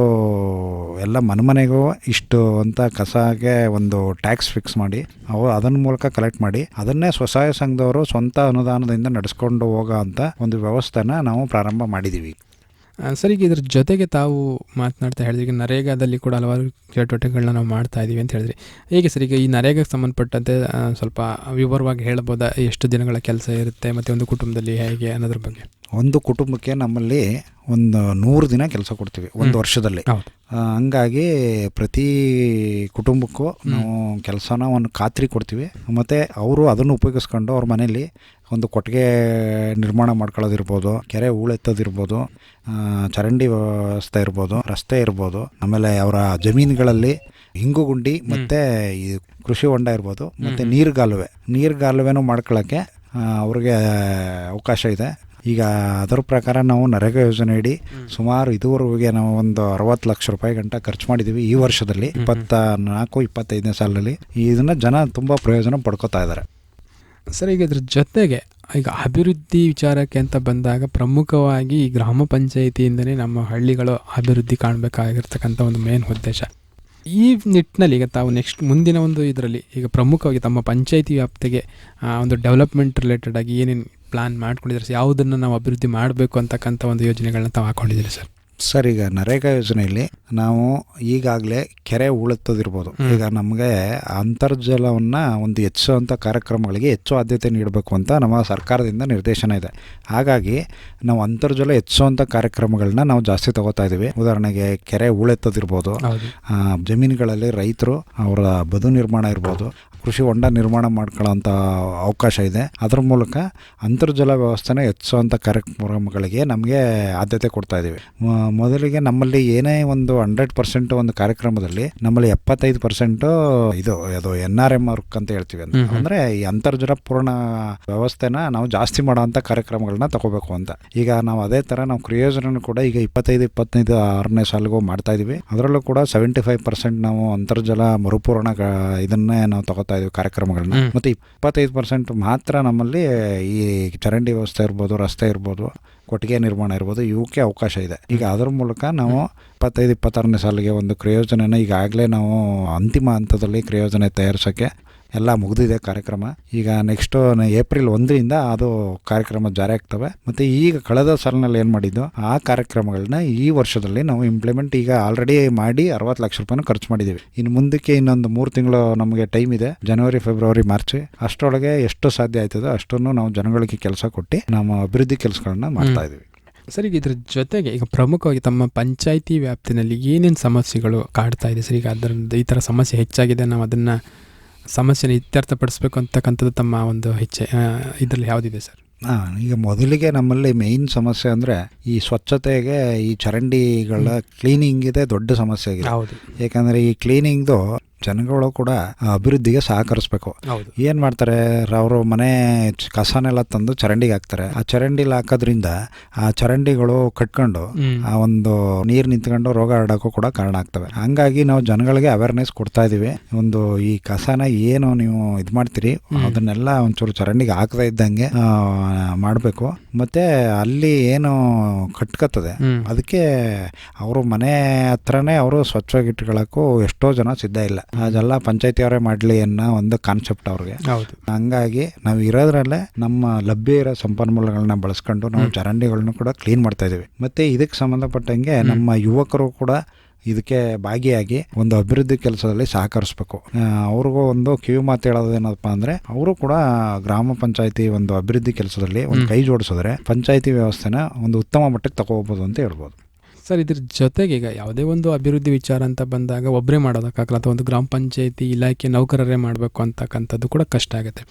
ಎಲ್ಲ ಮನೆಮನೆಗೂ ಇಷ್ಟು ಅಂತ ಕಸಗೆ ಒಂದು ಟ್ಯಾಕ್ಸ್ ಫಿಕ್ಸ್ ಮಾಡಿ ಅವರು ಅದನ್ನ ಮೂಲಕ ಕಲೆಕ್ಟ್ ಮಾಡಿ, ಅದನ್ನೇ ಸ್ವಸಹಾಯ ಸಂಘದವರು ಸ್ವಂತ ಅನುದಾನದಿಂದ ನಡೆಸ್ಕೊಂಡು ಹೋಗೋ ಅಂತ ಒಂದು ವ್ಯವಸ್ಥೆನ ನಾವು ಪ್ರಾರಂಭ ಮಾಡಿದ್ದೀವಿ ಸರ್ ಈಗ ಇದ್ರ ಜೊತೆಗೆ ತಾವು ಮಾತನಾಡ್ತಾ ಹೇಳಿದ್ರಿ, ಈಗ ನರೇಗಾದಲ್ಲಿ ಕೂಡ ಹಲವಾರು ಚಟುವಟಿಕೆಗಳನ್ನ ನಾವು ಮಾಡ್ತಾ ಇದ್ದೀವಿ ಅಂತ ಹೇಳಿದ್ರಿ. ಹೇಗೆ ಸರ್, ಈಗ ಈ ನರೇಗಾಗೆ ಸಂಬಂಧಪಟ್ಟಂತೆ ಸ್ವಲ್ಪ ವಿವರವಾಗಿ ಹೇಳ್ಬೋದಾ? ಎಷ್ಟು ದಿನಗಳ ಕೆಲಸ ಇರುತ್ತೆ ಮತ್ತು ಒಂದು ಕುಟುಂಬದಲ್ಲಿ ಹೇಗೆ ಅನ್ನೋದ್ರ ಬಗ್ಗೆ? ಒಂದು ಕುಟುಂಬಕ್ಕೆ ನಮ್ಮಲ್ಲಿ ಒಂದು ನೂರು ದಿನ ಕೆಲಸ ಕೊಡ್ತೀವಿ ಒಂದು ವರ್ಷದಲ್ಲಿ. ಹಂಗಾಗಿ ಪ್ರತಿ ಕುಟುಂಬಕ್ಕೂ ನಾವು ಕೆಲಸನ ಒಂದು ಖಾತ್ರಿ ಕೊಡ್ತೀವಿ. ಮತ್ತು ಅವರು ಅದನ್ನು ಉಪಯೋಗಿಸ್ಕೊಂಡು ಅವ್ರ ಮನೇಲಿ ಒಂದು ಕೊಟ್ಟಿಗೆ ನಿರ್ಮಾಣ ಮಾಡ್ಕೊಳ್ಳೋದಿರ್ಬೋದು ಕೆರೆ ಹೂಳೆತ್ತೋದಿರ್ಬೋದು ಚರಂಡಿ ವ್ಯವಸ್ಥೆ ಇರ್ಬೋದು ರಸ್ತೆ ಇರ್ಬೋದು ಆಮೇಲೆ ಅವರ ಜಮೀನುಗಳಲ್ಲಿ ಹಿಂಗುಗುಂಡಿ ಮತ್ತು ಈ ಕೃಷಿ ಹೊಂಡ ಇರ್ಬೋದು ಮತ್ತು ನೀರುಗಾಲುವೆ. ನೀರುಗಾಲುವೆನೂ ಮಾಡ್ಕೊಳ್ಳೋಕ್ಕೆ ಅವ್ರಿಗೆ ಅವಕಾಶ ಇದೆ. ಈಗ ಅದರ ಪ್ರಕಾರ ನಾವು ನರೇಗಾ ಯೋಜನೆ ಅಡಿ ಸುಮಾರು ಇದುವರೆಗೆ ನಾವು ಒಂದು ಅರವತ್ತು ಲಕ್ಷ ರೂಪಾಯಿ ಗಂಟ ಖರ್ಚು ಮಾಡಿದ್ದೀವಿ ಈ ವರ್ಷದಲ್ಲಿ ಇಪ್ಪತ್ತ ನಾಲ್ಕು ಇಪ್ಪತ್ತೈದನೇ ಸಾಲಿನಲ್ಲಿ ಇದನ್ನ ಜನ ತುಂಬ ಪ್ರಯೋಜನ ಪಡ್ಕೋತಾ ಇದ್ದಾರೆ ಸರ್ ಈಗ ಇದ್ರ ಜೊತೆಗೆ ಈಗ ಅಭಿವೃದ್ಧಿ ವಿಚಾರಕ್ಕೆ ಅಂತ ಬಂದಾಗ ಪ್ರಮುಖವಾಗಿ ಈ ಗ್ರಾಮ ಪಂಚಾಯಿತಿಯಿಂದನೇ ನಮ್ಮ ಹಳ್ಳಿಗಳು ಅಭಿವೃದ್ಧಿ ಕಾಣಬೇಕಾಗಿರ್ತಕ್ಕಂಥ ಒಂದು ಮೇನ್ ಉದ್ದೇಶ. ಈ ನಿಟ್ಟಿನಲ್ಲಿ ಈಗ ತಾವು ನೆಕ್ಸ್ಟ್ ಮುಂದಿನ ಒಂದು ಇದರಲ್ಲಿ ಈಗ ಪ್ರಮುಖವಾಗಿ ತಮ್ಮ ಪಂಚಾಯಿತಿ ವ್ಯಾಪ್ತಿಗೆ ಒಂದು ಡೆವಲಪ್ಮೆಂಟ್ ರಿಲೇಟೆಡ್ ಆಗಿ ಏನೇನು ಪ್ಲಾನ್ ಮಾಡ್ಕೊಂಡಿದ್ದಾರೆ ಸರ್ ಯಾವುದನ್ನು ನಾವು ಅಭಿವೃದ್ಧಿ ಮಾಡಬೇಕು ಅಂತಕ್ಕಂಥ ಒಂದು ಯೋಜನೆಗಳನ್ನ ತಾವು ಹಾಕೊಂಡಿದ್ದೀರಿ ಸರ್? ಸರ್ ಈಗ ನರೇಗಾ ಯೋಜನೆಯಲ್ಲಿ ನಾವು ಈಗಾಗಲೇ ಕೆರೆ ಉಳುತ್ತದಿರ್ಬೋದು. ಈಗ ನಮಗೆ ಅಂತರ್ಜಲವನ್ನು ಒಂದು ಹೆಚ್ಚುವಂಥ ಕಾರ್ಯಕ್ರಮಗಳಿಗೆ ಹೆಚ್ಚು ಆದ್ಯತೆ ನೀಡಬೇಕು ಅಂತ ನಮ್ಮ ಸರ್ಕಾರದಿಂದ ನಿರ್ದೇಶನ ಇದೆ. ಹಾಗಾಗಿ ನಾವು ಅಂತರ್ಜಲ ಹೆಚ್ಚುವಂಥ ಕಾರ್ಯಕ್ರಮಗಳನ್ನ ನಾವು ಜಾಸ್ತಿ ತಗೋತಾ ಇದ್ದೀವಿ. ಉದಾಹರಣೆಗೆ ಕೆರೆ ಉಳೆತ್ತದಿರ್ಬೋದು. ಜಮೀನುಗಳಲ್ಲಿ ರೈತರು ಅವರ ಬದು ನಿರ್ಮಾಣ ಇರ್ಬೋದು. ಕೃಷಿ ಹೊಂಡ ನಿರ್ಮಾಣ ಮಾಡ್ಕೊಳ್ಳೋಂಥ ಅವಕಾಶ ಇದೆ. ಅದರ ಮೂಲಕ ಅಂತರ್ಜಲ ವ್ಯವಸ್ಥೆನ ಹೆಚ್ಚಿಸುವಂಥ ಕಾರ್ಯಕ್ರಮಗಳಿಗೆ ನಮಗೆ ಆದ್ಯತೆ ಕೊಡ್ತಾ ಇದ್ದೀವಿ ಮೊದಲಿಗೆ ನಮ್ಮಲ್ಲಿ ಏನೇ ಒಂದು ಹಂಡ್ರೆಡ್ ಪರ್ಸೆಂಟ್ ಒಂದು ಕಾರ್ಯಕ್ರಮದಲ್ಲಿ ನಮ್ಮಲ್ಲಿ ಎಪ್ಪತ್ತೈದು ಪರ್ಸೆಂಟು ಇದು ಅದು ಎನ್ ಆರ್ ಎಂ ವರ್ಕ್ ಅಂತ ಹೇಳ್ತೀವಿ ಅಂತ. ಅಂದರೆ ಈ ಅಂತರ್ಜಲ ಪೂರ್ಣ ವ್ಯವಸ್ಥೆನ ನಾವು ಜಾಸ್ತಿ ಮಾಡೋವಂಥ ಕಾರ್ಯಕ್ರಮಗಳನ್ನ ತಗೋಬೇಕು ಅಂತ. ಈಗ ನಾವು ಅದೇ ಥರ ನಾವು ಕ್ರಿಯೋಜನ ಕೂಡ ಈಗ ಇಪ್ಪತ್ತೈದು ಇಪ್ಪತ್ತೈದು ಆರನೇ ಸಾಲಿಗೂ ಮಾಡ್ತಾ ಇದೀವಿ. ಅದರಲ್ಲೂ ಕೂಡ ಸೆವೆಂಟಿ ಫೈವ್ ಪರ್ಸೆಂಟ್ ನಾವು ಅಂತರ್ಜಲ ಮರುಪೂರಣ ಇದನ್ನೇ ನಾವು ತಗೋತಾ ಇದೀವಿ ಕಾರ್ಯಕ್ರಮಗಳನ್ನ. ಮತ್ತೆ ಮತ್ತು ಇಪ್ಪತ್ತೈದು ಪರ್ಸೆಂಟ್ ಮಾತ್ರ ನಮ್ಮಲ್ಲಿ ಈ ಚರಂಡಿ ವ್ಯವಸ್ಥೆ ಇರ್ಬೋದು ರಸ್ತೆ ಇರ್ಬೋದು ಕೊಟ್ಟಿಗೆ ನಿರ್ಮಾಣ ಇರ್ಬೋದು ಇವಕ್ಕೆ ಅವಕಾಶ ಇದೆ. ಈಗ ಅದರ ಮೂಲಕ ನಾವು ಇಪ್ಪತ್ತೈದು ಇಪ್ಪತ್ತಾರನೇ ಸಾಲಿಗೆ ಒಂದು ಕ್ರಿಯೋಜನೆನ ಈಗಾಗಲೇ ನಾವು ಅಂತಿಮ ಹಂತದಲ್ಲಿ ಕ್ರಯೋಜನೆ ತಯಾರಿಸೋಕ್ಕೆ ಎಲ್ಲ ಮುಗಿದಿದೆ ಕಾರ್ಯಕ್ರಮ. ಈಗ ನೆಕ್ಸ್ಟು ಏಪ್ರಿಲ್ ಒಂದರಿಂದ ಅದು ಕಾರ್ಯಕ್ರಮ ಜಾರಿ ಆಗ್ತವೆ. ಮತ್ತು ಈಗ ಕಳೆದ ಸಾಲಿನಲ್ಲಿ ಏನು ಮಾಡಿದ್ದು? ಆ ಕಾರ್ಯಕ್ರಮಗಳನ್ನ ಈ ವರ್ಷದಲ್ಲಿ ನಾವು ಇಂಪ್ಲಿಮೆಂಟ್ ಈಗ ಆಲ್ರೆಡಿ ಮಾಡಿ ಅರವತ್ತು ಲಕ್ಷ ರೂಪಾಯಿ ಖರ್ಚು ಮಾಡಿದ್ದೀವಿ. ಇನ್ನು ಮುಂದಕ್ಕೆ ಇನ್ನೊಂದು ಮೂರು ತಿಂಗಳು ನಮಗೆ ಟೈಮ್ ಇದೆ. ಜನವರಿ ಫೆಬ್ರವರಿ ಮಾರ್ಚ್ ಅಷ್ಟರೊಳಗೆ ಎಷ್ಟು ಸಾಧ್ಯ ಆಯ್ತದೋ ಅಷ್ಟನ್ನು ನಾವು ಜನಗಳಿಗೆ ಕೆಲಸ ಕೊಟ್ಟು ನಮ್ಮ ಅಭಿವೃದ್ಧಿ ಕೆಲಸಗಳನ್ನ ಮಾಡ್ತಾ ಇದ್ದೀವಿ. ಸರ್ ಈಗ ಇದ್ರ ಜೊತೆಗೆ ಈಗ ಪ್ರಮುಖವಾಗಿ ತಮ್ಮ ಪಂಚಾಯಿತಿ ವ್ಯಾಪ್ತಿನಲ್ಲಿ ಏನೇನು ಸಮಸ್ಯೆಗಳು ಕಾಡ್ತಾ ಇದೆ? ಸರಿ ಈಗ ಅದರ ಈ ಥರ ಸಮಸ್ಯೆ ಹೆಚ್ಚಾಗಿದೆ ನಾವು ಅದನ್ನು ಸಮಸ್ಯೆನ ಇತ್ಯರ್ಥಪಡಿಸ್ಬೇಕು ಅಂತಕ್ಕಂಥದ್ದು ತಮ್ಮ ಒಂದು ಹೆಚ್ಚೆ ಇದರಲ್ಲಿ ಯಾವುದಿದೆ ಸರ್? ಹಾಂ ಈಗ ಮೊದಲಿಗೆ ನಮ್ಮಲ್ಲಿ ಮೇಯ್ನ್ ಸಮಸ್ಯೆ ಅಂದರೆ ಈ ಸ್ವಚ್ಛತೆಗೆ ಈ ಚರಂಡಿಗಳ ಕ್ಲೀನಿಂಗಿದೆ ದೊಡ್ಡ ಸಮಸ್ಯೆ ಆಗಿದೆ. ಹೌದು. ಯಾಕಂದರೆ ಈ ಕ್ಲೀನಿಂಗ್ದು ಜನಗಳು ಕೂಡ ಅಭಿವೃದ್ಧಿಗೆ ಸಹಕರಿಸಬೇಕು. ಏನು ಮಾಡ್ತಾರೆ ಅವರು ಮನೆ ಕಸನೆಲ್ಲ ತಂದು ಚರಂಡಿಗೆ ಹಾಕ್ತಾರೆ. ಆ ಚರಂಡಿಲಿ ಹಾಕೋದ್ರಿಂದ ಆ ಚರಂಡಿಗಳು ಕಟ್ಕೊಂಡು ಆ ಒಂದು ನೀರು ನಿಂತ್ಕೊಂಡು ರೋಗ ಹರಡೋಕ್ಕೂ ಕೂಡ ಕಾರಣ ಆಗ್ತವೆ. ಹಂಗಾಗಿ ನಾವು ಜನಗಳಿಗೆ ಅವೇರ್ನೆಸ್ ಕೊಡ್ತಾ ಇದೀವಿ. ಒಂದು ಈ ಕಸನ ಏನು ನೀವು ಇದು ಮಾಡ್ತೀರಿ ಅದನ್ನೆಲ್ಲ ಒಂಚೂರು ಚರಂಡಿಗೆ ಹಾಕದೇ ಇದ್ದಂಗೆ ಮಾಡಬೇಕು. ಮತ್ತೆ ಅಲ್ಲಿ ಏನು ಕಟ್ಕತ್ತದೆ ಅದಕ್ಕೆ ಅವರು ಮನೆ ಹತ್ರನೇ ಅವರು ಸ್ವಚ್ಛವಾಗಿ ಇಟ್ಕೊಳ್ಳೋಕ್ಕೂ ಎಷ್ಟೋ ಜನ ಸಿದ್ಧ ಇಲ್ಲ. ಅದೆಲ್ಲ ಪಂಚಾಯತಿಯವರೇ ಮಾಡಲಿ ಅನ್ನೋ ಒಂದು ಕಾನ್ಸೆಪ್ಟ್ ಅವ್ರಿಗೆ. ಹೌದು. ಹಂಗಾಗಿ ನಾವು ಇರೋದ್ರಲ್ಲೇ ನಮ್ಮ ಲಭ್ಯ ಇರೋ ಸಂಪನ್ಮೂಲಗಳನ್ನ ಬಳಸ್ಕೊಂಡು ನಾವು ಚರಂಡಿಗಳನ್ನ ಕೂಡ ಕ್ಲೀನ್ ಮಾಡ್ತಾ ಇದ್ದೀವಿ ಮತ್ತೆ ಇದಕ್ಕೆ ಸಂಬಂಧಪಟ್ಟಂಗೆ ನಮ್ಮ ಯುವಕರು ಕೂಡ ಇದಕ್ಕೆ ಭಾಗಿಯಾಗಿ ಒಂದು ಅಭಿವೃದ್ಧಿ ಕೆಲಸದಲ್ಲಿ ಸಹಕರಿಸ್ಬೇಕು. ಅವ್ರಿಗೂ ಒಂದು ಕಿವಿ ಮಾತು ಹೇಳೋದೇನಪ್ಪ ಅಂದರೆ ಅವರು ಕೂಡ ಗ್ರಾಮ ಪಂಚಾಯತಿ ಒಂದು ಅಭಿವೃದ್ಧಿ ಕೆಲಸದಲ್ಲಿ ಒಂದು ಕೈ ಜೋಡಿಸಿದ್ರೆ ಪಂಚಾಯತಿ ವ್ಯವಸ್ಥೆನ ಒಂದು ಉತ್ತಮ ಮಟ್ಟಕ್ಕೆ ತಗೋಬೋದು ಅಂತ ಹೇಳ್ಬೋದು. ಸರ್, ಇದ್ರ ಜೊತೆಗೆ ಈಗ ಯಾವುದೇ ಒಂದು ಅಭಿವೃದ್ಧಿ ವಿಚಾರ ಅಂತ ಬಂದಾಗ ಒಬ್ಬರೇ ಮಾಡೋದಕ್ಕಾಗಲ್ಲ ಅಥವಾ ಒಂದು ಗ್ರಾಮ ಪಂಚಾಯತಿ ಇಲಾಖೆ ನೌಕರರೇ ಮಾಡಬೇಕು ಅಂತಕ್ಕಂಥದ್ದು ಕೂಡ ಕಷ್ಟ ಆಗುತ್ತೆ.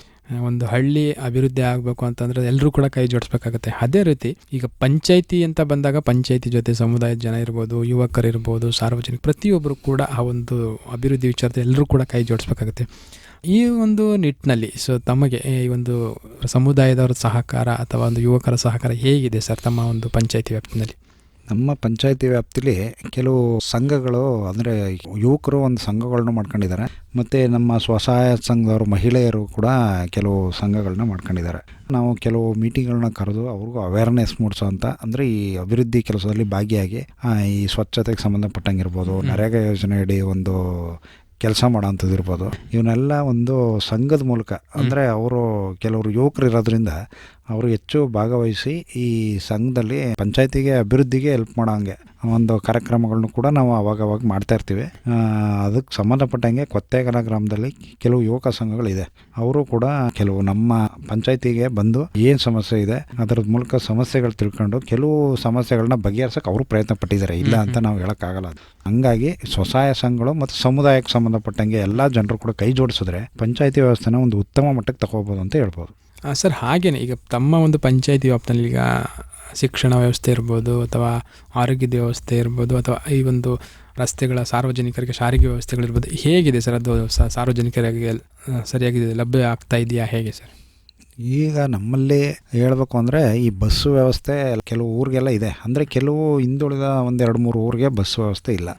ಒಂದು ಹಳ್ಳಿ ಅಭಿವೃದ್ಧಿ ಆಗಬೇಕು ಅಂತಂದರೆ ಎಲ್ಲರೂ ಕೂಡ ಕೈ ಜೋಡಿಸ್ಬೇಕಾಗತ್ತೆ. ಅದೇ ರೀತಿ ಈಗ ಪಂಚಾಯತಿ ಅಂತ ಬಂದಾಗ ಪಂಚಾಯತಿ ಜೊತೆ ಸಮುದಾಯದ ಜನ ಇರ್ಬೋದು ಯುವಕರಿರ್ಬೋದು ಸಾರ್ವಜನಿಕ ಪ್ರತಿಯೊಬ್ಬರು ಕೂಡ ಆ ಒಂದು ಅಭಿವೃದ್ಧಿ ವಿಚಾರದಲ್ಲಿ ಎಲ್ಲರೂ ಕೂಡ ಕೈ ಜೋಡಿಸ್ಬೇಕಾಗುತ್ತೆ. ಈ ಒಂದು ನಿಟ್ಟಿನಲ್ಲಿ ಸೊ ತಮಗೆ ಈ ಒಂದು ಸಮುದಾಯದವರ ಸಹಕಾರ ಅಥವಾ ಒಂದು ಯುವಕರ ಸಹಕಾರ ಹೇಗಿದೆ ಸರ್, ತಮ್ಮ ಒಂದು ಪಂಚಾಯತಿ ವ್ಯಾಪ್ತಿನಲ್ಲಿ? ನಮ್ಮ ಪಂಚಾಯತಿ ವ್ಯಾಪ್ತಿಲಿ ಕೆಲವು ಸಂಘಗಳು ಅಂದರೆ ಯುವಕರು ಒಂದು ಸಂಘಗಳನ್ನ ಮಾಡ್ಕೊಂಡಿದ್ದಾರೆ. ಮತ್ತು ನಮ್ಮ ಸ್ವಸಹಾಯ ಸಂಘದವರು ಮಹಿಳೆಯರು ಕೂಡ ಕೆಲವು ಸಂಘಗಳನ್ನ ಮಾಡ್ಕೊಂಡಿದ್ದಾರೆ. ನಾವು ಕೆಲವು ಮೀಟಿಂಗ್ಗಳನ್ನ ಕರೆದು ಅವ್ರಿಗೂ ಅವೇರ್ನೆಸ್ ಮೂಡಿಸೋ ಅಂತ ಅಂದರೆ ಈ ಅಭಿವೃದ್ಧಿ ಕೆಲಸದಲ್ಲಿ ಭಾಗಿಯಾಗಿ ಈ ಸ್ವಚ್ಛತೆಗೆ ಸಂಬಂಧಪಟ್ಟಂಗಿರ್ಬೋದು ನರೇಗಾ ಯೋಜನೆ ಅಡಿ ಒಂದು ಕೆಲಸ ಮಾಡೋಂಥದ್ದು ಇರ್ಬೋದು ಇವನ್ನೆಲ್ಲ ಒಂದು ಸಂಘದ ಮೂಲಕ ಅಂದರೆ ಅವರು ಕೆಲವರು ಯುವಕರು ಇರೋದ್ರಿಂದ ಅವರು ಹೆಚ್ಚು ಭಾಗವಹಿಸಿ ಈ ಸಂಘದಲ್ಲಿ ಪಂಚಾಯತಿಗೆ ಅಭಿವೃದ್ಧಿಗೆ ಹೆಲ್ಪ್ ಮಾಡೋಂಗೆ ಒಂದು ಕಾರ್ಯಕ್ರಮಗಳನ್ನು ಕೂಡ ನಾವು ಅವಾಗವಾಗ ಅವಾಗ ಮಾಡ್ತಾ ಇರ್ತೀವಿ. ಅದಕ್ಕೆ ಸಂಬಂಧಪಟ್ಟಂಗೆ ಕೊತ್ತೇಗಲ ಗ್ರಾಮದಲ್ಲಿ ಕೆಲವು ಯುವಕ ಸಂಘಗಳಿದೆ. ಅವರು ಕೂಡ ಕೆಲವು ನಮ್ಮ ಪಂಚಾಯತಿಗೆ ಬಂದು ಏನು ಸಮಸ್ಯೆ ಇದೆ ಅದರ ಮೂಲಕ ಸಮಸ್ಯೆಗಳು ತಿಳ್ಕೊಂಡು ಕೆಲವು ಸಮಸ್ಯೆಗಳನ್ನ ಬಗೆಹರಿಸೋಕೆ ಅವರು ಪ್ರಯತ್ನ ಪಟ್ಟಿದ್ದಾರೆ. ಇಲ್ಲ ಅಂತ ನಾವು ಹೇಳೋಕ್ಕಾಗಲ್ಲ ಹಂಗಾಗಿ ಸ್ವಸಹಾಯ ಸಂಘಗಳು ಮತ್ತು ಸಮುದಾಯಕ್ಕೆ ಸಂಬಂಧಪಟ್ಟಂಗೆ ಎಲ್ಲ ಜನರು ಕೂಡ ಕೈ ಜೋಡಿಸಿದ್ರೆ ಪಂಚಾಯತಿ ವ್ಯವಸ್ಥೆನ ಒಂದು ಉತ್ತಮ ಮಟ್ಟಕ್ಕೆ ತಗೋಬೋದು ಅಂತ ಹೇಳ್ಬೋದು. ಸರ್, ಹಾಗೇನೆ. ಈಗ ತಮ್ಮ ಒಂದು ಪಂಚಾಯತಿ ವ್ಯಾಪ್ತಿನಲ್ಲಿ ಈಗ ಶಿಕ್ಷಣ ವ್ಯವಸ್ಥೆ ಇರ್ಬೋದು ಅಥವಾ ಆರೋಗ್ಯದ ವ್ಯವಸ್ಥೆ ಇರ್ಬೋದು ಅಥವಾ ಈ ಒಂದು ರಸ್ತೆಗಳ ಸಾರ್ವಜನಿಕರಿಗೆ ಸಾರಿಗೆ ವ್ಯವಸ್ಥೆಗಳಿರ್ಬೋದು ಹೇಗಿದೆ ಸರ್ ಅದು ಸಾರ್ವಜನಿಕರಿಗೆ ಸರಿಯಾಗಿದೆ ಸರಿಯಾಗಿ ಲಭ್ಯ ಆಗ್ತಾ ಇದೆಯಾ ಹೇಗೆ ಸರ್? ಈಗ ನಮ್ಮಲ್ಲಿ ಹೇಳ್ಬೇಕು ಅಂದರೆ ಈ ಬಸ್ಸು ವ್ಯವಸ್ಥೆ ಕೆಲವು ಊರಿಗೆಲ್ಲ ಇದೆ. ಅಂದರೆ ಕೆಲವು ಹಿಂದುಳಿದ ಒಂದೆರಡು ಮೂರು ಊರಿಗೆ ಬಸ್ ವ್ಯವಸ್ಥೆ ಇಲ್ಲ.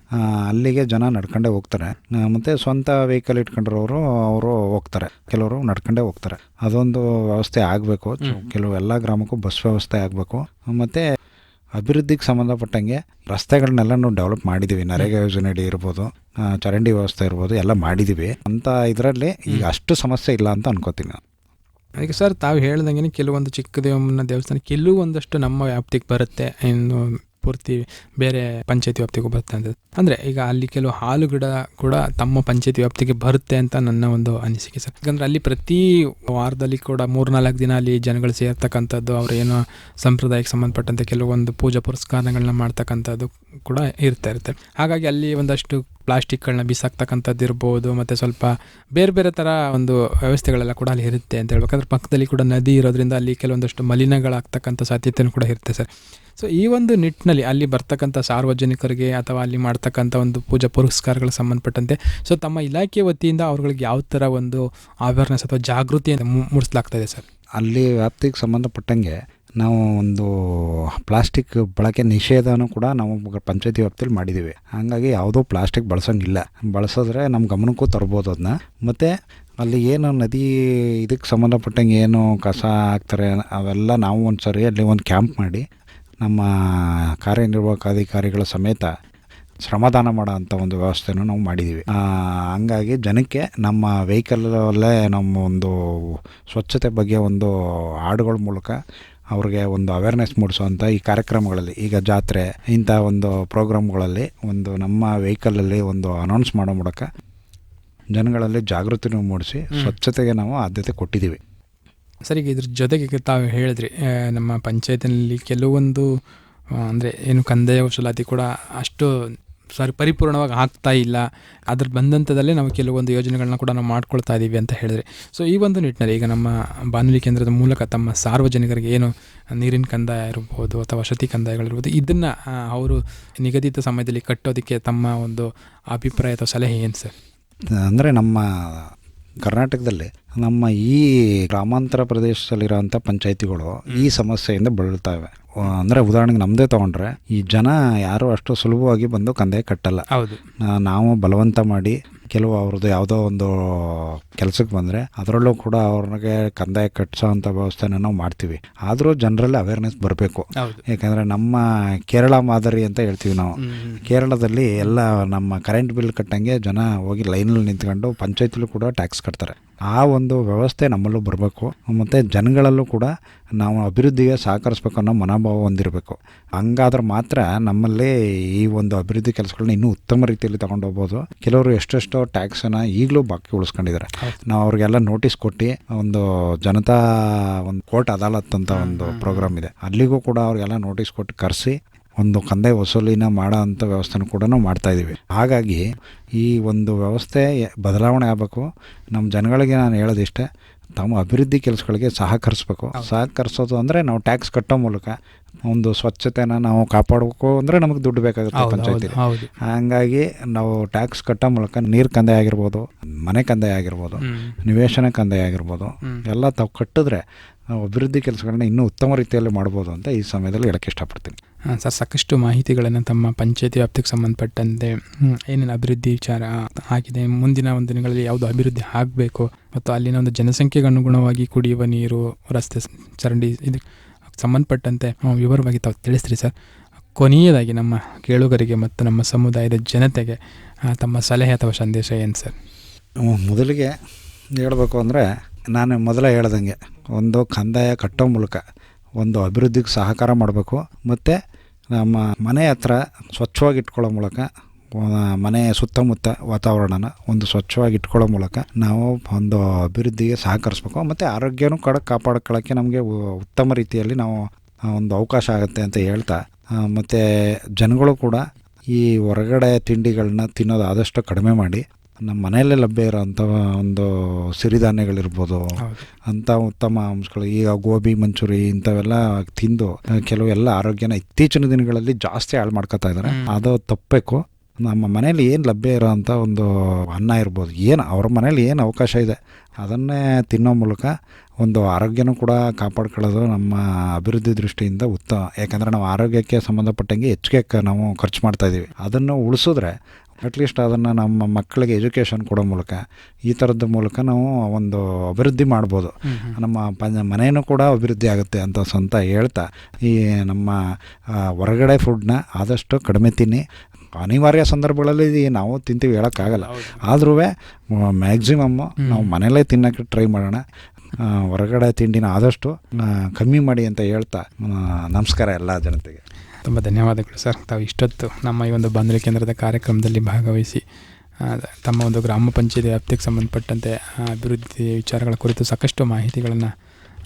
ಅಲ್ಲಿಗೆ ಜನ ನಡ್ಕೊಂಡೇ ಹೋಗ್ತಾರೆ. ಮತ್ತು ಸ್ವಂತ ವೆಹಿಕಲ್ ಇಟ್ಕೊಂಡಿರೋರು ಅವರು ಹೋಗ್ತಾರೆ. ಕೆಲವರು ನಡ್ಕೊಂಡೇ ಹೋಗ್ತಾರೆ. ಅದೊಂದು ವ್ಯವಸ್ಥೆ ಆಗಬೇಕು. ಕೆಲವು ಎಲ್ಲ ಗ್ರಾಮಕ್ಕೂ ಬಸ್ ವ್ಯವಸ್ಥೆ ಆಗಬೇಕು. ಮತ್ತು ಅಭಿವೃದ್ಧಿಗೆ ಸಂಬಂಧಪಟ್ಟಂಗೆ ರಸ್ತೆಗಳನ್ನೆಲ್ಲ ನಾವು ಡೆವಲಪ್ ಮಾಡಿದ್ದೀವಿ ನರೇಗಾ ಯೋಜನೆ ಅಡಿ ಇರ್ಬೋದು ಚರಂಡಿ ವ್ಯವಸ್ಥೆ ಇರ್ಬೋದು ಎಲ್ಲ ಮಾಡಿದ್ದೀವಿ ಅಂತ ಇದರಲ್ಲಿ ಈಗ ಅಷ್ಟು ಸಮಸ್ಯೆ ಇಲ್ಲ ಅಂತ ಅನ್ಕೋತೀನಿ ಈಗ ಸರ್ ತಾವು ಹೇಳ್ದಂಗೆ ಕೆಲವೊಂದು ಚಿಕ್ಕ ದೇವಮ್ಮನ ದೇವಸ್ಥಾನ ಕೆಲವೊಂದಷ್ಟು ನಮ್ಮ ವ್ಯಾಪ್ತಿಗೆ ಬರುತ್ತೆ ಇನ್ನು ಪೂರ್ತಿ ಬೇರೆ ಪಂಚಾಯತಿ ವ್ಯಾಪ್ತಿಗೂ ಬರುತ್ತೆ ಅಂತ. ಅಂದರೆ ಈಗ ಅಲ್ಲಿ ಕೆಲವು ಹಾಲು ಗಿಡ ಕೂಡ ತಮ್ಮ ಪಂಚಾಯತಿ ವ್ಯಾಪ್ತಿಗೆ ಬರುತ್ತೆ ಅಂತ ನನ್ನ ಒಂದು ಅನಿಸಿಕೆ ಸರ್. ಯಾಕಂದರೆ ಅಲ್ಲಿ ಪ್ರತಿ ವಾರದಲ್ಲಿ ಕೂಡ ಮೂರ್ನಾಲ್ಕು ದಿನ ಅಲ್ಲಿ ಜನಗಳು ಸೇರ್ತಕ್ಕಂಥದ್ದು, ಅವ್ರ ಏನೋ ಸಂಪ್ರದಾಯಕ್ಕೆ ಸಂಬಂಧಪಟ್ಟಂತೆ ಕೆಲವೊಂದು ಪೂಜಾ ಪುರಸ್ಕಾರಗಳನ್ನ ಮಾಡ್ತಕ್ಕಂಥದ್ದು ಕೂಡ ಇರ್ತಾ ಇರುತ್ತೆ. ಹಾಗಾಗಿ ಅಲ್ಲಿ ಒಂದಷ್ಟು ಪ್ಲಾಸ್ಟಿಕ್ಗಳನ್ನ ಬಿಸಾಕ್ತಕ್ಕಂಥದ್ದು ಇರ್ಬೋದು ಮತ್ತು ಸ್ವಲ್ಪ ಬೇರೆ ಬೇರೆ ಥರ ಒಂದು ವ್ಯವಸ್ಥೆಗಳೆಲ್ಲ ಕೂಡ ಅಲ್ಲಿ ಇರುತ್ತೆ ಅಂತ ಹೇಳ್ಬೇಕು ಅದ್ರ ಪಕ್ಕದಲ್ಲಿ ಕೂಡ ನದಿ ಇರೋದ್ರಿಂದ ಅಲ್ಲಿ ಕೆಲವೊಂದಷ್ಟು ಮಲಿನಗಳಾಗ್ತಕ್ಕಂಥ ಸಾಧ್ಯತೆಯೂ ಕೂಡ ಇರುತ್ತೆ ಸರ್. ಸೊ ಈ ಒಂದು ನಿಟ್ಟಿನಲ್ಲಿ ಅಲ್ಲಿ ಬರ್ತಕ್ಕಂಥ ಸಾರ್ವಜನಿಕರಿಗೆ ಅಥವಾ ಅಲ್ಲಿ ಮಾಡ್ತಕ್ಕಂಥ ಒಂದು ಪೂಜಾ ಪುರಸ್ಕಾರಗಳಿಗೆ ಸಂಬಂಧಪಟ್ಟಂತೆ ಸೊ ತಮ್ಮ ಇಲಾಖೆ ವತಿಯಿಂದ ಅವ್ರುಗಳಿಗೆ ಯಾವ ಥರ ಒಂದು ಅವೇರ್ನೆಸ್ ಅಥವಾ ಜಾಗೃತಿಯನ್ನು ಮೂಡಿಸ್ಲಾಗ್ತಾ ಇದೆ ಸರ್? ಅಲ್ಲಿ ವ್ಯಾಪ್ತಿಗೆ ಸಂಬಂಧಪಟ್ಟಂಗೆ ನಾವು ಒಂದು ಪ್ಲಾಸ್ಟಿಕ್ ಬಳಕೆ ನಿಷೇಧನೂ ಕೂಡ ನಾವು ಪಂಚಾಯತಿ ವ್ಯಾಪ್ತಿಯಲ್ಲಿ ಮಾಡಿದ್ದೀವಿ. ಹಾಗಾಗಿ ಯಾವುದೋ ಪ್ಲಾಸ್ಟಿಕ್ ಬಳಸೋಂಗಿಲ್ಲ. ಬಳಸಿದ್ರೆ ನಮ್ಮ ಗಮನಕ್ಕೂ ತರ್ಬೋದು ಅದನ್ನ ಮತ್ತು ಅಲ್ಲಿ ಏನು ನದಿ ಇದಕ್ಕೆ ಸಂಬಂಧಪಟ್ಟಂಗೆ ಏನು ಕಸ ಹಾಕ್ತಾರೆ ಅವೆಲ್ಲ ನಾವು ಒಂದು ಸರಿ ಅಲ್ಲಿ ಒಂದು ಕ್ಯಾಂಪ್ ಮಾಡಿ ನಮ್ಮ ಕಾರ್ಯನಿರ್ವಾಹಕ ಅಧಿಕಾರಿಗಳ ಸಮೇತ ಶ್ರಮದಾನ ಮಾಡೋ ಅಂಥ ಒಂದು ವ್ಯವಸ್ಥೆನೂ ನಾವು ಮಾಡಿದ್ದೀವಿ. ಹಂಗಾಗಿ ಜನಕ್ಕೆ ನಮ್ಮ ವೆಹಿಕಲ್ಲೇ ನಮ್ಮ ಒಂದು ಸ್ವಚ್ಛತೆ ಬಗ್ಗೆ ಒಂದು ಹಾಡುಗಳ ಮೂಲಕ ಅವ್ರಿಗೆ ಒಂದು ಅವೇರ್ನೆಸ್ ಮೂಡಿಸುವಂಥ ಈ ಕಾರ್ಯಕ್ರಮಗಳಲ್ಲಿ ಈಗ ಜಾತ್ರೆ ಇಂಥ ಒಂದು ಪ್ರೋಗ್ರಾಮ್ಗಳಲ್ಲಿ ಒಂದು ನಮ್ಮ ವೆಹಿಕಲಲ್ಲಿ ಒಂದು ಅನೌನ್ಸ್ ಮಾಡೋ ಮೂಲಕ ಜನಗಳಲ್ಲಿ ಜಾಗೃತಿನೂ ಮೂಡಿಸಿ ಸ್ವಚ್ಛತೆಗೆ ನಾವು ಆದ್ಯತೆ ಕೊಟ್ಟಿದ್ದೀವಿ. ಸರ್ ಈಗ ಇದ್ರ ಜೊತೆಗೆ ತಾವು ಹೇಳಿದ್ರಿ ನಮ್ಮ ಪಂಚಾಯತಿನಲ್ಲಿ ಕೆಲವೊಂದು ಅಂದರೆ ಏನು ಕಂದಾಯ ವಸೂಲಾತಿ ಕೂಡ ಅಷ್ಟು ಸಾರಿ ಪರಿಪೂರ್ಣವಾಗಿ ಆಗ್ತಾ ಇಲ್ಲ. ಅದ್ರ ಬಂದಂಥದಲ್ಲೇ ನಾವು ಕೆಲವೊಂದು ಯೋಜನೆಗಳನ್ನ ಕೂಡ ನಾವು ಮಾಡ್ಕೊಳ್ತಾ ಇದ್ದೀವಿ ಅಂತ ಹೇಳಿದ್ರೆ. ಸೊ ಈ ಒಂದು ನಿಟ್ಟಿನಲ್ಲಿ ಈಗ ನಮ್ಮ ಬಾನುಲಿ ಕೇಂದ್ರದ ಮೂಲಕ ತಮ್ಮ ಸಾರ್ವಜನಿಕರಿಗೆ ಏನು ನೀರಿನ ಕಂದಾಯ ಇರ್ಬೋದು ಅಥವಾ ವಸತಿ ಕಂದಾಯಗಳಿರ್ಬೋದು ಇದನ್ನು ಅವರು ನಿಗದಿತ ಸಮಯದಲ್ಲಿ ಕಟ್ಟೋದಕ್ಕೆ ತಮ್ಮ ಒಂದು ಅಭಿಪ್ರಾಯ ಅಥವಾ ಸಲಹೆ ಏನು ಸರ್? ಅಂದರೆ ನಮ್ಮ ಕರ್ನಾಟಕದಲ್ಲಿ ನಮ್ಮ ಈ ಗ್ರಾಮಾಂತರ ಪ್ರದೇಶದಲ್ಲಿರೋಂಥ ಪಂಚಾಯತಿಗಳು ಈ ಸಮಸ್ಯೆಯಿಂದ ಬಳಲ್ತವೆ ಅಂದರೆ ಉದಾಹರಣೆಗೆ ನಮ್ಮದೇ ತೊಗೊಂಡ್ರೆ ಈ ಜನ ಯಾರು ಅಷ್ಟು ಸುಲಭವಾಗಿ ಬಂದು ಕಂದಾಯ ಕಟ್ಟಲ್ಲ. ಹೌದು. ನಾವು ಬಲವಂತ ಮಾಡಿ ಕೆಲವು ಅವ್ರದ್ದು ಯಾವುದೋ ಒಂದು ಕೆಲಸಕ್ಕೆ ಬಂದರೆ ಅದರಲ್ಲೂ ಕೂಡ ಅವ್ರಿಗೆ ಕಂದಾಯ ಕಟ್ಟಿಸೋ ಅಂಥ ವ್ಯವಸ್ಥೆನ ನಾವು ಮಾಡ್ತೀವಿ. ಆದರೂ ಜನರಲ್ಲಿ ಅವೇರ್ನೆಸ್ ಬರಬೇಕು. ಯಾಕಂದರೆ ನಮ್ಮ ಕೇರಳ ಮಾದರಿ ಅಂತ ಹೇಳ್ತೀವಿ ನಾವು. ಕೇರಳದಲ್ಲಿ ಎಲ್ಲ ನಮ್ಮ ಕರೆಂಟ್ ಬಿಲ್ ಕಟ್ಟಂಗೆ ಜನ ಹೋಗಿ ಲೈನಲ್ಲಿ ನಿಂತ್ಕೊಂಡು ಪಂಚಾಯತಿಲೂ ಕೂಡ ಟ್ಯಾಕ್ಸ್ ಕಟ್ತಾರೆ. ಆ ಒಂದು ವ್ಯವಸ್ಥೆ ನಮ್ಮಲ್ಲೂ ಬರಬೇಕು. ಮತ್ತು ಜನಗಳಲ್ಲೂ ಕೂಡ ನಾವು ಅಭಿವೃದ್ಧಿಗೆ ಸಹಕರಿಸ್ಬೇಕು ಅನ್ನೋ ಮನೋಭಾವ ಹೊಂದಿರಬೇಕು. ಹಂಗಾದ್ರೆ ಮಾತ್ರ ನಮ್ಮಲ್ಲಿ ಈ ಒಂದು ಅಭಿವೃದ್ಧಿ ಕೆಲಸಗಳನ್ನ ಇನ್ನೂ ಉತ್ತಮ ರೀತಿಯಲ್ಲಿ ತಗೊಂಡು ಹೋಗ್ಬೋದು. ಕೆಲವರು ಎಷ್ಟೆಷ್ಟೋ ಟ್ಯಾಕ್ಸನ್ನು ಈಗಲೂ ಬಾಕಿ ಉಳಿಸ್ಕೊಂಡಿದ್ದಾರೆ ನಾವು ಅವ್ರಿಗೆಲ್ಲ ನೋಟಿಸ್ ಕೊಟ್ಟು ಒಂದು ಜನತಾ ಒಂದು ಕೋರ್ಟ್ ಅದಾಲತ್ ಅಂತ ಒಂದು ಪ್ರೋಗ್ರಾಮ್ ಇದೆ. ಅಲ್ಲಿಗೂ ಕೂಡ ಅವ್ರಿಗೆಲ್ಲ ನೋಟಿಸ್ ಕೊಟ್ಟು ಕರೆಸಿ ಒಂದು ಕಂದಾಯ ವಸೂಲಿನ ಮಾಡೋ ಅಂಥ ವ್ಯವಸ್ಥೆನೂ ಕೂಡ ನಾವು ಮಾಡ್ತಾ ಇದ್ದೀವಿ. ಹಾಗಾಗಿ ಈ ಒಂದು ವ್ಯವಸ್ಥೆ ಬದಲಾವಣೆ ಆಗಬೇಕು. ನಮ್ಮ ಜನಗಳಿಗೆ ನಾನು ಹೇಳೋದಿಷ್ಟೇ ತಮ್ಮ ಅಭಿವೃದ್ಧಿ ಕೆಲಸಗಳಿಗೆ ಸಹಕರಿಸ್ಬೇಕು. ಸಹಕರಿಸೋದು ಅಂದರೆ ನಾವು ಟ್ಯಾಕ್ಸ್ ಕಟ್ಟೋ ಮೂಲಕ ಒಂದು ಸ್ವಚ್ಛತೆನ ನಾವು ಕಾಪಾಡಬೇಕು ಅಂದರೆ ನಮಗೆ ದುಡ್ಡು ಬೇಕಾಗುತ್ತೆ ಪಂಚಾಯತಿ. ಹಾಗಾಗಿ ನಾವು ಟ್ಯಾಕ್ಸ್ ಕಟ್ಟೋ ಮೂಲಕ ನೀರು ಕಂದಾಯ ಆಗಿರ್ಬೋದು ಮನೆ ಕಂದಾಯ ಆಗಿರ್ಬೋದು. ನಿವೇಶನ ಕಂದಾಯ ಆಗಿರ್ಬೋದು ಎಲ್ಲ ತಾವು ಕಟ್ಟಿದ್ರೆ ನಾವು ಅಭಿವೃದ್ಧಿ ಕೆಲಸಗಳನ್ನ ಇನ್ನೂ ಉತ್ತಮ ರೀತಿಯಲ್ಲಿ ಮಾಡ್ಬೋದು ಅಂತ ಈ ಸಮಯದಲ್ಲಿ ಹೇಳಕ್ಕೆ ಇಷ್ಟಪಡ್ತೀನಿ. ಸರ್, ಸಾಕಷ್ಟು ಮಾಹಿತಿಗಳನ್ನು ತಮ್ಮ ಪಂಚಾಯತಿ ವ್ಯಾಪ್ತಿಗೆ ಸಂಬಂಧಪಟ್ಟಂತೆ ಏನೇನು ಅಭಿವೃದ್ಧಿ ವಿಚಾರ ಆಗಿದೆ, ಮುಂದಿನ ಒಂದು ದಿನಗಳಲ್ಲಿ ಯಾವುದು ಅಭಿವೃದ್ಧಿ ಆಗಬೇಕು ಮತ್ತು ಅಲ್ಲಿನ ಒಂದು ಜನಸಂಖ್ಯೆಗೆ ಅನುಗುಣವಾಗಿ ಕುಡಿಯುವ ನೀರು, ರಸ್ತೆ ಚರಂಡಿ ಇದಕ್ಕೆ ಸಂಬಂಧಪಟ್ಟಂತೆ ವಿವರವಾಗಿ ತಾವು ತಿಳಿಸ್ರಿ ಸರ್. ಕೊನೆಯದಾಗಿ ನಮ್ಮ ಕೇಳುಗರಿಗೆ ಮತ್ತು ನಮ್ಮ ಸಮುದಾಯದ ಜನತೆಗೆ ತಮ್ಮ ಸಲಹೆ ಅಥವಾ ಸಂದೇಶ ಏನು, ಸರ್? ಮೊದಲಿಗೆ ಹೇಳಬೇಕು ಅಂದರೆ ನಾನು ಮೊದಲೇ ಹೇಳ್ದಂಗೆ, ಒಂದು ಕಂದಾಯ ಕಟ್ಟೋ ಮೂಲಕ ಒಂದು ಅಭಿವೃದ್ಧಿಗೆ ಸಹಕಾರ ಮಾಡಬೇಕು, ಮತ್ತು ನಮ್ಮ ಮನೆ ಹತ್ರ ಸ್ವಚ್ಛವಾಗಿ ಇಟ್ಕೊಳ್ಳೋ ಮೂಲಕ ಮನೆ ಸುತ್ತಮುತ್ತ ವಾತಾವರಣನ ಒಂದು ಸ್ವಚ್ಛವಾಗಿ ಇಟ್ಕೊಳ್ಳೋ ಮೂಲಕ ನಾವು ಒಂದು ಅಭಿವೃದ್ಧಿಗೆ ಸಹಕರಿಸ್ಬೇಕು. ಮತ್ತು ಆರೋಗ್ಯನೂ ಕಡ ಕಾಪಾಡ್ಕೊಳ್ಳೋಕ್ಕೆ ನಮಗೆ ಉತ್ತಮ ರೀತಿಯಲ್ಲಿ ನಾವು ಒಂದು ಅವಕಾಶ ಆಗುತ್ತೆ ಅಂತ ಹೇಳ್ತಾ ಮತ್ತು ಜನಗಳು ಕೂಡ ಈ ಹೊರಗಡೆ ತಿಂಡಿಗಳನ್ನ ತಿನ್ನೋದು ಆದಷ್ಟು ಕಡಿಮೆ ಮಾಡಿ ನಮ್ಮ ಮನೆಯಲ್ಲೇ ಲಭ್ಯ ಇರೋಂಥ ಒಂದು ಸಿರಿಧಾನ್ಯಗಳಿರ್ಬೋದು. ಅಂಥ ಉತ್ತಮ ಅಂಶಗಳು. ಈಗ ಗೋಬಿ ಮಂಚೂರಿ ಇಂಥವೆಲ್ಲ ತಿಂದು ಕೆಲವು ಎಲ್ಲ ಆರೋಗ್ಯನ ಇತ್ತೀಚಿನ ದಿನಗಳಲ್ಲಿ ಜಾಸ್ತಿ ಹಾಳು ಮಾಡ್ಕೊತಾ ಇದ್ದಾರೆ. ಅದು ತಪ್ಪಬೇಕು ನಮ್ಮ ಮನೇಲಿ ಏನು ಲಭ್ಯ ಇರೋಂಥ ಒಂದು ಅನ್ನ ಇರ್ಬೋದು. ಏನು ಅವ್ರ ಮನೇಲಿ ಏನು ಅವಕಾಶ ಇದೆ ಅದನ್ನೇ ತಿನ್ನೋ ಮೂಲಕ ಒಂದು ಆರೋಗ್ಯನೂ ಕೂಡ ಕಾಪಾಡ್ಕೊಳ್ಳೋದು ನಮ್ಮ ಅಭಿವೃದ್ಧಿ ದೃಷ್ಟಿಯಿಂದ ಉತ್ತಮ. ಯಾಕಂದರೆ ನಾವು ಆರೋಗ್ಯಕ್ಕೆ ಸಂಬಂಧಪಟ್ಟಂಗೆ ಹೆಚ್ಚಿಗೆ ನಾವು ಖರ್ಚು ಮಾಡ್ತಾ ಇದ್ದೀವಿ ಅದನ್ನು ಉಳಿಸಿದ್ರೆ ಅಟ್ಲೀಸ್ಟ್ ಅದನ್ನು ನಮ್ಮ ಮಕ್ಕಳಿಗೆ ಎಜುಕೇಷನ್ ಕೊಡೋ ಮೂಲಕ ಈ ಥರದ ಮೂಲಕ ನಾವು ಒಂದು ಅಭಿವೃದ್ಧಿ ಮಾಡ್ಬೋದು. ನಮ್ಮ ಪ ಮನೆಯೂ ಕೂಡ ಅಭಿವೃದ್ಧಿ ಆಗುತ್ತೆ ಅಂತ ಸ್ವಂತ ಹೇಳ್ತಾ ಈ ನಮ್ಮ ಹೊರಗಡೆ ಫುಡ್ನ ಆದಷ್ಟು ಕಡಿಮೆ ತಿನ್ನಿ. ಅನಿವಾರ್ಯ ಸಂದರ್ಭಗಳಲ್ಲಿ ನಾವು ತಿಂತೀವಿ ಹೇಳೋಕ್ಕಾಗಲ್ಲ. ಆದ್ರೂ ಮ್ಯಾಕ್ಸಿಮಮ್ಮು ನಾವು ಮನೆಯಲ್ಲೇ ತಿನ್ನೋಕ್ಕೆ ಟ್ರೈ ಮಾಡೋಣ. ಹೊರಗಡೆ ತಿಂಡಿನ ಆದಷ್ಟು ಕಮ್ಮಿ ಮಾಡಿ ಅಂತ ಹೇಳ್ತಾ ನಮಸ್ಕಾರ ಎಲ್ಲ ಜನತೆಗೆ. ತುಂಬ ಧನ್ಯವಾದಗಳು ಸರ್. ತಾವು ಇಷ್ಟೊತ್ತು ನಮ್ಮ ಈ ಒಂದು ಬಂದರು ಕೇಂದ್ರದ ಕಾರ್ಯಕ್ರಮದಲ್ಲಿ ಭಾಗವಹಿಸಿ ತಮ್ಮ ಒಂದು ಗ್ರಾಮ ಪಂಚಾಯತಿ ವ್ಯಾಪ್ತಿಗೆ ಸಂಬಂಧಪಟ್ಟಂತೆ ಅಭಿವೃದ್ಧಿ ವಿಚಾರಗಳ ಕುರಿತು ಸಾಕಷ್ಟು ಮಾಹಿತಿಗಳನ್ನು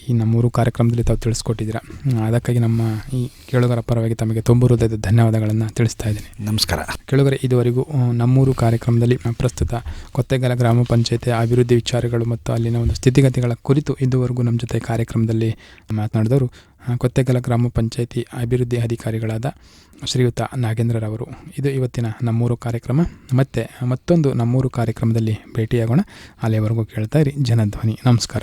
ಈ ನಮ್ಮೂರು ಕಾರ್ಯಕ್ರಮದಲ್ಲಿ ತಾವು ತಿಳಿಸ್ಕೊಟ್ಟಿದ್ದೀರಾ. ಅದಕ್ಕಾಗಿ ನಮ್ಮ ಈ ಕೇಳುಗರ ಪರವಾಗಿ ತಮಗೆ ತುಂಬ ಹೃದಯದ ಧನ್ಯವಾದಗಳನ್ನು ತಿಳಿಸ್ತಾ ಇದ್ದೀನಿ. ನಮಸ್ಕಾರ. ಕೇಳುಗರೆ ಇದುವರೆಗೂ ನಮ್ಮೂರು ಕಾರ್ಯಕ್ರಮದಲ್ಲಿ ಪ್ರಸ್ತುತ ಕೊತ್ತೆಗಲ ಗ್ರಾಮ ಪಂಚಾಯತಿ ಅಭಿವೃದ್ಧಿ ವಿಚಾರಗಳು ಮತ್ತು ಅಲ್ಲಿನ ಒಂದು ಸ್ಥಿತಿಗತಿಗಳ ಕುರಿತು ಇದುವರೆಗೂ ನಮ್ಮ ಜೊತೆ ಕಾರ್ಯಕ್ರಮದಲ್ಲಿ ಮಾತನಾಡಿದವರು ಕೊತ್ತೆಗಲ ಗ್ರಾಮ ಪಂಚಾಯಿತಿ ಅಭಿವೃದ್ಧಿ ಅಧಿಕಾರಿಗಳಾದ ಶ್ರೀಯುತ ನಾಗೇಂದ್ರರವರು. ಇದು ಇವತ್ತಿನ ನಮ್ಮೂರು ಕಾರ್ಯಕ್ರಮ. ಮತ್ತೆ ಮತ್ತೊಂದು ನಮ್ಮೂರು ಕಾರ್ಯಕ್ರಮದಲ್ಲಿ ಭೇಟಿಯಾಗೋಣ. ಅಲ್ಲಿಯವರೆಗೂ ಕೇಳ್ತಾ ಇರಿ. ಜನಧ್ವನಿ. ನಮಸ್ಕಾರ.